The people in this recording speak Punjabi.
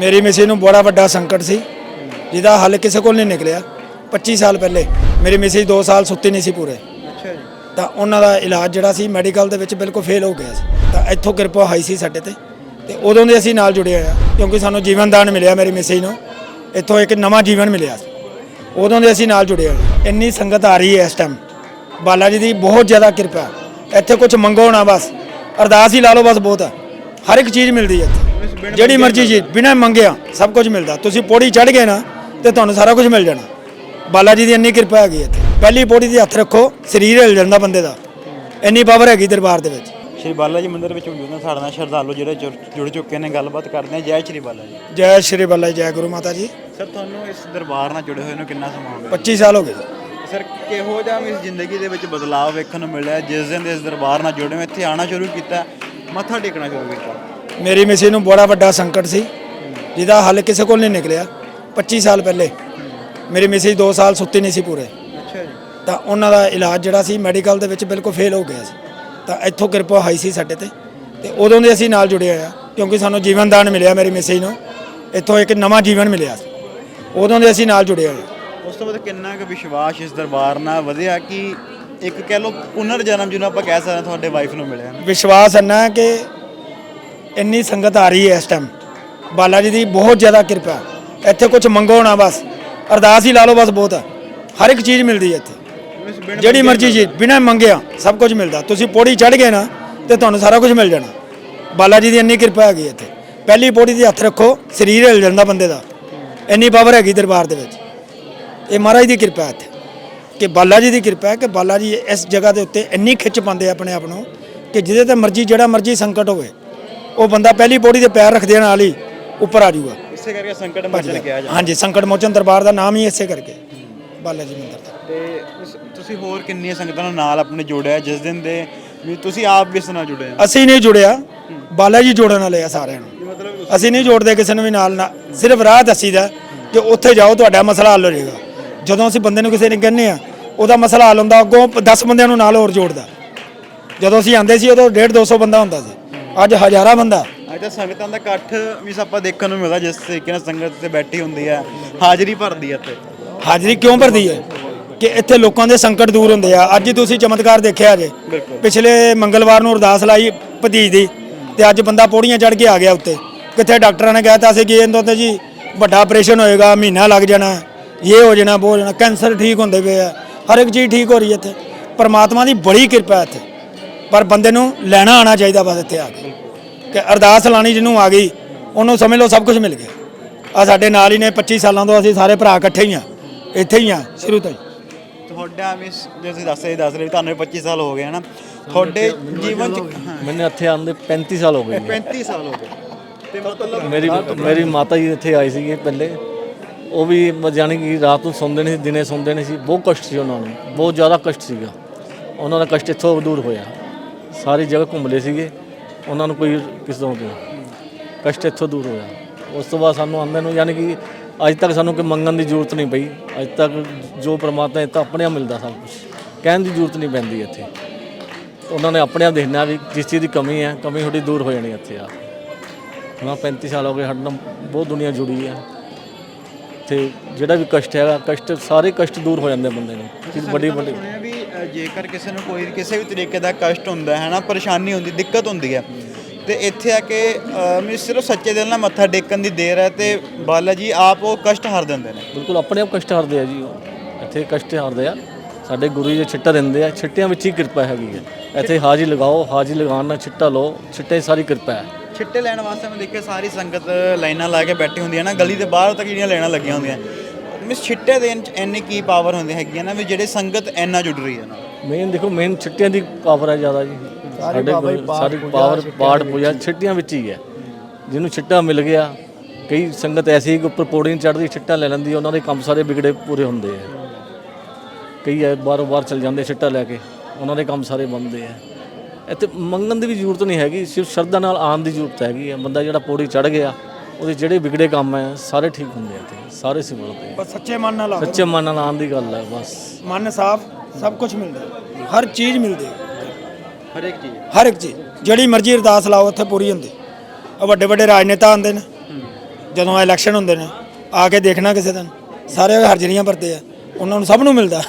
ਮੇਰੀ ਮਿਸੀ ਨੂੰ ਬੜਾ ਵੱਡਾ ਸੰਕਟ ਸੀ ਜਿਹਦਾ ਹੱਲ ਕਿਸੇ ਕੋਲ ਨਹੀਂ ਨਿਕਲਿਆ। 25 ਸਾਲ ਪਹਿਲੇ ਮੇਰੀ ਮਿਸੀ 2 ਸਾਲ ਸੁੱਤੀ ਨਹੀਂ ਸੀ ਪੂਰੇ। ਅੱਛਾ ਜੀ। ਤਾਂ ਉਹਨਾਂ ਦਾ ਇਲਾਜ ਜਿਹੜਾ ਸੀ ਮੈਡੀਕਲ ਦੇ ਵਿੱਚ ਬਿਲਕੁਲ ਫੇਲ ਹੋ ਗਿਆ ਸੀ। ਤਾਂ ਇੱਥੋਂ ਕਿਰਪਾ ਹੋਈ ਸੀ ਸਾਡੇ ਤੇ। ਤੇ ਉਦੋਂ ਦੇ ਅਸੀਂ ਨਾਲ ਜੁੜੇ ਆ ਕਿਉਂਕਿ ਸਾਨੂੰ ਜੀਵਨ ਦਾਨ ਮਿਲਿਆ ਮੇਰੀ ਮਿਸੀ ਨੂੰ। ਇੱਥੋਂ ਇੱਕ ਨਵਾਂ ਜੀਵਨ ਮਿਲਿਆ ਸੀ। ਉਦੋਂ ਦੇ ਅਸੀਂ ਨਾਲ ਜੁੜੇ ਹਾਂ। ਇੰਨੀ ਸੰਗਤ ਆ ਰਹੀ ਹੈ ਇਸ ਟਾਈਮ ਬਾਲਾ ਜੀ ਦੀ ਬਹੁਤ ਜ਼ਿਆਦਾ ਕਿਰਪਾ। ਇੱਥੇ ਕੁਝ ਮੰਗੋ ਨਾ ਬਸ। ਅਰਦਾਸ ਹੀ ਲਾ ਲਓ ਬਸ ਬਹੁਤ। ਹੈ ਹਰ ਇੱਕ ਚੀਜ਼ ਮਿਲਦੀ ਹੈ ਇੱਥੇ। ਜਿਹੜੀ ਮਰਜ਼ੀ ਚੀਜ਼ ਬਿਨਾਂ ਮੰਗਿਆ ਸਭ ਕੁਝ ਮਿਲਦਾ। ਤੁਸੀਂ ਪੌੜੀ ਚੜ੍ਹ ਗਏ ਨਾ ਤੇ ਤੁਹਾਨੂੰ ਸਾਰਾ ਕੁਝ ਮਿਲ ਜਾਣਾ। ਬਾਲਾ ਜੀ ਦੀ ਇੰਨੀ ਕਿਰਪਾ ਹੈਗੀ ਇੱਥੇ। ਪਹਿਲੀ ਪੌੜੀ ਤੇ ਹੱਥ ਰੱਖੋ ਸਰੀਰ ਹਿਲ ਜਾਂਦਾ ਬੰਦੇ ਦਾ। ਇੰਨੀ ਪਾਵਰ ਹੈਗੀ ਦਰਬਾਰ ਦੇ ਵਿੱਚ। ਸ਼੍ਰੀ ਬਾਲਾ ਜੀ ਮੰਦਿਰ ਵਿੱਚ ਮੌਜੂਦ ਨੇ ਸਾਡੇ ਨਾਲ ਸ਼ਰਧਾਲੂ ਜਿਹੜੇ ਜੁੜ ਚੁੱਕੇ ਨੇ ਗੱਲਬਾਤ ਕਰਦੇ ਆ ਜੈ ਸ਼੍ਰੀ ਬਾਲਾ ਜੀ। ਜੈ ਸ਼੍ਰੀ ਬਾਲਾ ਜੀ ਜੈ ਗੁਰੂ ਮਾਤਾ ਜੀ। ਸਰ ਤੁਹਾਨੂੰ ਇਸ ਦਰਬਾਰ ਨਾਲ ਜੁੜੇ ਹੋਏ ਨੂੰ ਕਿੰਨਾ ਸਮਾਂ ਹੋ ਗਿਆ? 25 ਸਾਲ ਹੋ ਗਏ ਜੀ। ਸਰ ਕਿਹੋ ਜਿਹਾ ਇਸ ਜ਼ਿੰਦਗੀ ਦੇ ਵਿੱਚ ਬਦਲਾਅ ਵੇਖਣ ਨੂੰ ਮਿਲਿਆ? ਜਿਸ ਦਿਨ ਦੇ ਇਸ ਦਰਬਾਰ ਨਾਲ ਜੁੜੇ ਹੋ ਇੱਥੇ ਆਣਾ ਸ਼ੁਰੂ ਕੀਤਾ। ਮੱਥਾ ਟੇਕਣਾ ਸ਼ੁਰੂ ਕੀਤਾ ਮੇਰੀ ਮਿਸੀ ਨੂੰ ਬੜਾ ਵੱਡਾ ਸੰਕਟ ਸੀ ਜਿਹਦਾ ਹੱਲ ਕਿਸੇ ਕੋਲ ਨਹੀਂ ਨਿਕਲਿਆ 25 ਸਾਲ ਪਹਿਲੇ। ਮੇਰੀ ਮਿਸੀ 2 ਸਾਲ ਸੁੱਤੀ ਨਹੀਂ ਸੀ ਪੂਰੇ। ਅੱਛਾ ਜੀ। ਤਾਂ ਉਹਨਾਂ ਦਾ ਇਲਾਜ ਜਿਹੜਾ ਸੀ ਮੈਡੀਕਲ ਦੇ ਵਿੱਚ ਬਿਲਕੁਲ ਫੇਲ ਹੋ ਗਿਆ ਸੀ। ਤਾਂ ਇੱਥੋਂ ਕਿਰਪਾ ਹੋਈ ਸੀ ਸਾਡੇ ਤੇ। ਤੇ ਉਦੋਂ ਦੇ ਅਸੀਂ ਨਾਲ ਜੁੜੇ ਆ ਕਿਉਂਕਿ ਸਾਨੂੰ ਜੀਵਨ ਦਾਨ ਮਿਲਿਆ ਮੇਰੀ ਮਿਸੀ ਨੂੰ। ਇੱਥੋਂ ਇੱਕ ਨਵਾਂ ਜੀਵਨ ਮਿਲਿਆ ਸੀ। ਉਦੋਂ ਦੇ ਅਸੀਂ ਨਾਲ ਜੁੜੇ ਹੋਏ ਹਾਂ। ਉਸ ਤੋਂ ਬਾਅਦ ਕਿੰਨਾ ਕੁ ਵਿਸ਼ਵਾਸ ਇਸ ਦਰਬਾਰ ਨਾਲ? ਵਧਿਆ ਕਿ ਇੱਕ ਕਹਿ ਲਓ ਪੁਨਰ ਜਨਮ ਜਿਹਨੂੰ ਆਪਾਂ ਕਹਿ ਸਕਦੇ ਹਾਂ ਤੁਹਾਡੇ ਵਾਈਫ ਨੂੰ ਮਿਲਿਆ। ਵਿਸ਼ਵਾਸ ਹੈ ਕਿ ਇੰਨੀ ਸੰਗਤ ਆ ਰਹੀ ਹੈ ਇਸ ਟਾਈਮ ਬਾਲਾ ਜੀ ਦੀ ਬਹੁਤ ਜ਼ਿਆਦਾ ਕਿਰਪਾ। ਇੱਥੇ ਕੁਝ ਮੰਗੋ ਨਾ ਬਸ। ਅਰਦਾਸ ਹੀ ਲਾ ਲਓ ਬਸ ਬਹੁਤ। ਹੈ ਹਰ ਇੱਕ ਚੀਜ਼ ਮਿਲਦੀ ਹੈ ਇੱਥੇ। ਜਿਹੜੀ ਮਰਜ਼ੀ ਚੀਜ਼ ਬਿਨਾਂ ਮੰਗਿਆ ਸਭ ਕੁਝ ਮਿਲਦਾ। ਤੁਸੀਂ ਪੌੜੀ ਚੜ੍ਹ ਗਏ ਨਾ ਤੇ ਤੁਹਾਨੂੰ ਸਾਰਾ ਕੁਝ ਮਿਲ ਜਾਣਾ। ਬਾਲਾ ਜੀ ਦੀ ਇੰਨੀ ਕਿਰਪਾ ਹੈਗੀ ਇੱਥੇ। ਪਹਿਲੀ ਪੌੜੀ ਤੇ ਹੱਥ ਰੱਖੋ ਸਰੀਰ ਹਿਲ ਜਾਂਦਾ ਬੰਦੇ ਦਾ। ਇੰਨੀ ਪਾਵਰ ਹੈਗੀ ਦਰਬਾਰ ਦੇ ਵਿੱਚ। ਇਹ ਮਹਾਰਾਜ ਦੀ ਕਿਰਪਾ ਹੈ ਇੱਥੇ। ਕਿ ਬਾਲਾ ਜੀ ਦੀ ਕਿਰਪਾ ਹੈ ਕਿ ਬਾਲਾ ਜੀ ਇਸ ਜਗ੍ਹਾ ਦੇ ਉੱਤੇ ਇੰਨੀ ਖਿੱਚ ਪਾਉਂਦੇ ਆ ਆਪਣੇ ਆਪ ਨੂੰ ਕਿ ਜਿਹਦੇ ਤੇ ਮਰਜ਼ੀ ਜਿਹੜਾ ਮਰਜ਼ੀ ਸੰਕਟ ਹੋਵੇ ਉਹ ਬੰਦਾ ਪਹਿਲੀ ਪੌੜੀ ਤੇ ਪੈਰ ਰੱਖਦੇ ਨਾਲ ਹੀ ਉੱਪਰ ਆ ਜਾਊਗਾ। ਇਸੇ ਕਰਕੇ ਸੰਕਟ ਮੋਚਨ ਕਿਹਾ ਜਾਂਦਾ ਹਾਂਜੀ ਸੰਕਟ ਮੋਚਨ ਦਰਬਾਰ ਦਾ ਨਾਮ ਹੀ ਇਸੇ ਕਰਕੇ ਬਾਲਾ ਜੀ ਮੰਦਿਰ ਦਾ। ਤੇ ਤੁਸੀਂ ਹੋਰ ਕਿੰਨੀਆਂ ਸੰਗਤਾਂ ਨੂੰ ਨਾਲ ਆਪਣੇ ਜੋੜਿਆ ਜਿਸ ਦਿਨ ਦੇ ਵੀ ਤੁਸੀਂ ਆਪ ਵੀ ਇਸ ਨਾਲ ਜੁੜੇ ਆ ਅਸੀਂ ਨਹੀਂ ਜੁੜਿਆ ਬਾਲਾ ਜੀ ਜੋੜਨ ਵਾਲੇ ਆ ਸਾਰਿਆਂ ਨੂੰ। ਅਸੀਂ ਨਹੀਂ ਜੋੜਦੇ ਕਿਸੇ ਨੂੰ ਵੀ ਨਾਲ ਨਾ ਸਿਰਫ ਰਾਹ ਦੱਸੀਦਾ ਕਿ ਉੱਥੇ ਜਾਓ ਤੁਹਾਡਾ ਮਸਲਾ ਹੱਲ ਹੋ ਜਾਏਗਾ। ਜਦੋਂ ਅਸੀਂ ਬੰਦੇ ਨੂੰ ਕਿਸੇ ਨੇ ਕਹਿੰਨੇ ਆ ਉਹਦਾ ਮਸਲਾ ਹੱਲ ਹੁੰਦਾ ਅੱਗੋਂ 10 ਬੰਦਿਆਂ ਨੂੰ ਨਾਲ ਹੋਰ ਜੋੜਦਾ। ਜਦੋਂ ਅਸੀਂ ਆਂਦੇ ਸੀ ਉਦੋਂ 1.5 200 ਬੰਦਾ ਹੁੰਦਾ ਸੀ। ਅੱਜ ਹਜ਼ਾਰਾਂ ਬੰਦਾ। ਅੱਜ ਤਾਂ ਸੰਗਤਾਂ ਦਾ ਇਕੱਠ ਵੀ ਆਪਾਂ ਦੇਖਣ ਨੂੰ ਮਿਲਦਾ ਜਿਸ ਤਰੀਕੇ ਨਾਲ ਸੰਗਤ ਤੇ ਬੈਠੀ ਹੁੰਦੀ ਹੈ ਹਾਜ਼ਰੀ ਭਰਦੀ ਹੈ ਇੱਥੇ। ਹਾਜ਼ਰੀ ਕਿਉਂ ਭਰਦੀ ਹੈ? ਕਿ ਇੱਥੇ ਲੋਕਾਂ ਦੇ ਸੰਕਟ ਦੂਰ ਹੁੰਦੇ ਆ। ਅੱਜ ਤੁਸੀਂ ਚਮਤਕਾਰ ਦੇਖਿਆ ਜੇ। ਪਿਛਲੇ ਮੰਗਲਵਾਰ ਨੂੰ ਅਰਦਾਸ ਲਾਈ ਭਤੀਜ ਦੀ ਤੇ ਅੱਜ ਬੰਦਾ ਪੌੜੀਆਂ ਚੜ ਕੇ ਆ ਗਿਆ ਉੱਤੇ। ਕਿੱਥੇ ਡਾਕਟਰਾਂ ਨੇ ਕਹਿਤਾ ਸੀ ਕਿ ਇਹਨਾਂ ਤੇ ਜੀ ਵੱਡਾ ਆਪਰੇਸ਼ਨ ਹੋਏਗਾ ਮਹੀਨਾ ਲੱਗ ਜਾਣਾ ਇਹ ਹੋ ਜਾਣਾ ਉਹ ਹੋ ਜਾਣਾ ਕੈਂਸਰ ਠੀਕ ਹੁੰਦੇ ਪਏ ਆ। ਹਰ ਇੱਕ ਚੀਜ਼ ਠੀਕ ਹੋ ਰਹੀ ਹੈ ਇੱਥੇ। ਪਰਮਾਤਮਾ ਦੀ ਬੜੀ ਕਿਰਪਾ ਹੈ ਇੱਥੇ। ਪਰ ਬੰਦੇ ਨੂੰ ਲੈਣਾ ਆਣਾ ਚਾਹੀਦਾ ਬਸ ਇੱਥੇ ਆ ਕੇ। ਕਿ ਅਰਦਾਸ ਲਾਣੀ ਜਿਹਨੂੰ ਆ ਗਈ ਉਹਨੂੰ ਸਮਝ ਲਓ ਸਭ ਕੁਝ ਮਿਲ ਗਿਆ। ਆ ਸਾਡੇ ਨਾਲ ਹੀ ਨੇ 25 ਸਾਲਾਂ ਤੋਂ ਅਸੀਂ ਸਾਰੇ ਭਰਾ ਇਕੱਠੇ ਹੀ ਆ। ਇੱਥੇ ਹੀ ਆ ਸ਼ੁਰੂ ਤੋਂ ਹੀ। ਤੁਹਾਡਾ ਵੀ ਜੇ ਤੁਸੀਂ ਦੱਸ ਰਹੇ ਦੱਸ ਰਹੇ ਵੀ ਤੁਹਾਨੂੰ ਵੀ 25 ਸਾਲ ਹੋ ਗਏ ਹਨਾ? ਤੁਹਾਡੇ ਜੀਵਨ ਚ ਮੈਨੂੰ ਇੱਥੇ ਆਉਂਦੇ 35 ਸਾਲ ਹੋ ਗਏ। ਜੀ 35 ਸਾਲ ਹੋ ਗਏ। ਤੇ ਮਤਲਬ ਮੇਰੀ ਮੇਰੀ ਮਾਤਾ ਜੀ ਇੱਥੇ ਆਈ ਸੀਗੇ ਪਹਿਲੇ। ਉਹ ਵੀ ਮ- ਜਾਣੀ ਕਿ ਰਾਤ ਨੂੰ ਸੌਂਦੇ ਨਹੀਂ ਸੀ, ਦਿਨੇ ਸੌਂਦੇ ਨਹੀਂ ਸੀ। ਬਹੁਤ ਕਸ਼ਟ ਸੀ ਉਹਨਾਂ ਨੂੰ। ਬਹੁਤ ਜ਼ਿਆਦਾ ਕਸ਼ਟ ਸੀਗਾ। ਉਹਨਾਂ ਦਾ ਕਸ਼ਟ ਇੱਥੋਂ ਦੂਰ ਹੋਇਆ। ਸਾਰੀ ਜਗ੍ਹਾ ਘੁੰਮ ਲਏ ਸੀਗੇ। ਉਹਨਾਂ ਨੂੰ ਕੋਈ ਕਿਸ ਤਰ੍ਹਾਂ ਤੋਂ ਕਸ਼ਟ ਇੱਥੋਂ ਦੂਰ ਹੋਇਆ। ਉਸ ਤੋਂ ਬਾਅਦ ਸਾਨੂੰ ਆਉਂਦੇ ਨੂੰ ਯਾਨੀ ਕਿ ਅੱਜ ਤੱਕ ਸਾਨੂੰ ਕੋਈ ਮੰਗਣ ਦੀ ਜ਼ਰੂਰਤ ਨਹੀਂ ਪਈ। ਅੱਜ ਤੱਕ ਜੋ ਪ੍ਰਮਾਤਮਾ ਇੱਥੇ ਆਪਣੇ ਆਪ ਮਿਲਦਾ ਸਭ ਕੁਝ ਕਹਿਣ ਦੀ ਜ਼ਰੂਰਤ ਨਹੀਂ ਪੈਂਦੀ ਇੱਥੇ। ਉਹਨਾਂ ਨੇ ਆਪਣੇ ਆਪ ਦੇਖਣਾ ਵੀ ਜਿਸ ਚੀਜ਼ ਦੀ ਕਮੀ ਹੈ। ਕਮੀ ਥੋੜੀ ਦੂਰ ਹੋ ਜਾਣੀ ਇੱਥੇ ਆ। ਹੁਣ 35 ਸਾਲ ਹੋ ਗਏ ਸਾਡੇ ਨਾਲ ਬਹੁਤ ਦੁਨੀਆ ਜੁੜੀ ਹੈ ਤੇ ਜਿਹੜਾ ਵੀ ਕਸ਼ਟ ਹੈਗਾ ਕਸ਼ਟ ਸਾਰੇ ਕਸ਼ਟ ਦੂਰ ਹੋ ਜਾਂਦੇ ਬੰਦੇ ਨੂੰ। ਕਿ ਵੱਡੀ ਵੱਡੀ। ਸੁਣਿਆ ਵੀ ਅ, ਜੇਕਰ ਕਿਸੇ ਨੂੰ ਕੋਈ ਕਿਸੇ ਵੀ ਤਰੀਕੇ ਦਾ ਕਸ਼ਟ ਹੁੰਦਾ ਹੈ ਨਾ ਪਰੇਸ਼ਾਨੀ ਹੁੰਦੀ ਦਿੱਕਤ ਹੁੰਦੀ ਹੈ ਤੇ ਇੱਥੇ ਆ ਕੇ ਅ, ਸਿਰਫ ਸੱਚੇ ਦਿਲ ਨਾਲ ਮੱਥਾ ਟੇਕਣ ਦੀ ਦੇਰ ਹੈ ਤੇ ਬਾਲਾ ਜੀ ਆਪ ਉਹ ਕਸ਼ਟ ਹਰ ਦਿੰਦੇ ਨੇ। ਬਿਲਕੁਲ ਆਪਣੇ ਆਪ ਕਸ਼ਟ ਹਾਰਦੇ ਆ ਜੀ ਉਹ। ਇੱਥੇ ਕਸ਼ਟ ਹਾਰਦੇ ਆ। ਸਾਡੇ ਗੁਰੂ ਜੀ ਛਿੱਟਾ ਦਿੰਦੇ ਆ। ਛਿੱਟਿਆਂ ਵਿੱਚ ਹੀ ਕਿਰਪਾ ਹੈਗੀ ਹੈ। ਇੱਥੇ ਹਾਜ਼ਰੀ ਲਗਾਓ ਹਾਜ਼ਰੀ ਲਗਾਉਣ ਨਾਲ ਛਿੱਟਾ ਲਓ। ਛਿੱਟੇ ਸਾਰੀ ਕਿਰਪਾ ਹੈ। ਛਿੱਟੇ ਲੈਣ ਵਾਸਤੇ ਮੈਂ ਦੇਖਿਆ ਸਾਰੀ ਸੰਗਤ ਲਾਈਨਾਂ ਲਾ ਕੇ ਬੈਠੀ ਹੁੰਦੀ ਹੈ ਨਾ ਗਲੀ ਦੇ ਬਾਹਰ ਤੱਕ ਜਿਹੜੀਆਂ ਲਾਈਨਾਂ ਲੱਗੀਆਂ ਹੁੰਦੀਆਂ। ਮਿਸ ਛਿੱਟੇ ਦੇਣ ਚ ਇੰਨੀ ਕੀ ਪਾਵਰ ਹੁੰਦੀ ਹੈਗੀ ਹੈ ਨਾ ਵੀ ਜਿਹੜੇ ਸੰਗਤ ਇੰਨਾ ਜੁੜ ਰਹੀ ਹੈ ਨਾ। ਮੇਨ ਦੇਖੋ ਮੇਨ ਛਿੱਟਿਆਂ ਦੀ ਪਾਵਰ ਹੈ ਜ਼ਿਆਦਾ ਜੀ। ਸਾਡੇ ਸਾਰੀ ਪਾਵਰ ਪਾਠ ਪੂਜਾ ਛਿੱਟਿਆਂ ਵਿੱਚ ਹੀ ਹੈ। ਜਿਹਨੂੰ ਛਿੱਟਾ ਮਿਲ ਗਿਆ ਕਈ ਸੰਗਤ ਐਸੀ ਕਿ ਉੱਪਰ ਪੌੜੀ ਨਹੀਂ ਚੜ੍ਹਦੀ ਛਿੱਟਾ ਲੈ ਲੈਂਦੀ ਉਹਨਾਂ ਦੇ ਕੰਮ ਸਾਰੇ ਵਿਗੜੇ ਪੂਰੇ ਹੁੰਦੇ ਆ ਕਈ ਐ ਬਾਰੋਂ ਬਾਰ ਚਲ ਜਾਂਦੇ ਛਿੱਟਾ ਲੈ ਕੇ ਉਹਨਾਂ ਦੇ ਕੰਮ ਸਾਰੇ ਬੰਦੇ ਆ ਇੱਥੇ ਮੰਗਣ ਦੀ ਵੀ ਜ਼ਰੂਰਤ ਨਹੀਂ ਹੈਗੀ ਸਿਰਫ ਸ਼ਰਧਾ ਨਾਲ ਆਉਣ ਦੀ ਜ਼ਰੂਰਤ ਹੈਗੀ ਹੈ ਬੰਦਾ ਜਿਹੜਾ ਪੌੜੀ ਚੜ੍ਹ ਗਿਆ ਉਹਦੇ ਜਿਹੜੇ ਵਿਗੜੇ ਕੰਮ ਹੈ ਸਾਰੇ ਠੀਕ ਹੁੰਦੇ ਆ ਇੱਥੇ ਸਾਰੇ ਸਿਮਰਦੇ ਆ ਬਸ ਸੱਚੇ ਮਨ ਨਾਲ ਆਓ। ਸੱਚੇ ਮਨ ਨਾਲ ਆਉਣ ਦੀ ਗੱਲ ਹੈ ਬਸ। ਮਨ ਸਾਫ਼ ਸਭ ਕੁਝ ਮਿਲਦਾ। ਹੈ। ਹਰ ਚੀਜ਼ ਮਿਲਦੀ। ਹੈ ਹਰ ਇੱਕ ਚੀਜ਼। ਹਰ ਇੱਕ ਚੀਜ਼। ਜਿਹੜੀ ਮਰਜ਼ੀ ਅਰਦਾਸ ਲਾਓ ਉੱਥੇ ਪੂਰੀ ਹੁੰਦੀ। ਆ ਵੱਡੇ ਵੱਡੇ ਰਾਜਨੇਤਾ ਆਉਂਦੇ ਨੇ। ਜਦੋਂ ਇਲੈਕਸ਼ਨ ਹੁੰਦੇ ਨੇ ਆ ਕੇ ਦੇਖਣਾ ਕਿਸੇ ਦਿਨ। ਸਾਰੇ ਹਾਜ਼ਰੀਆਂ ਭਰਦੇ ਆ। ਉਹਨਾਂ ਨੂੰ ਸਭ ਨੂੰ ਮਿਲਦਾ।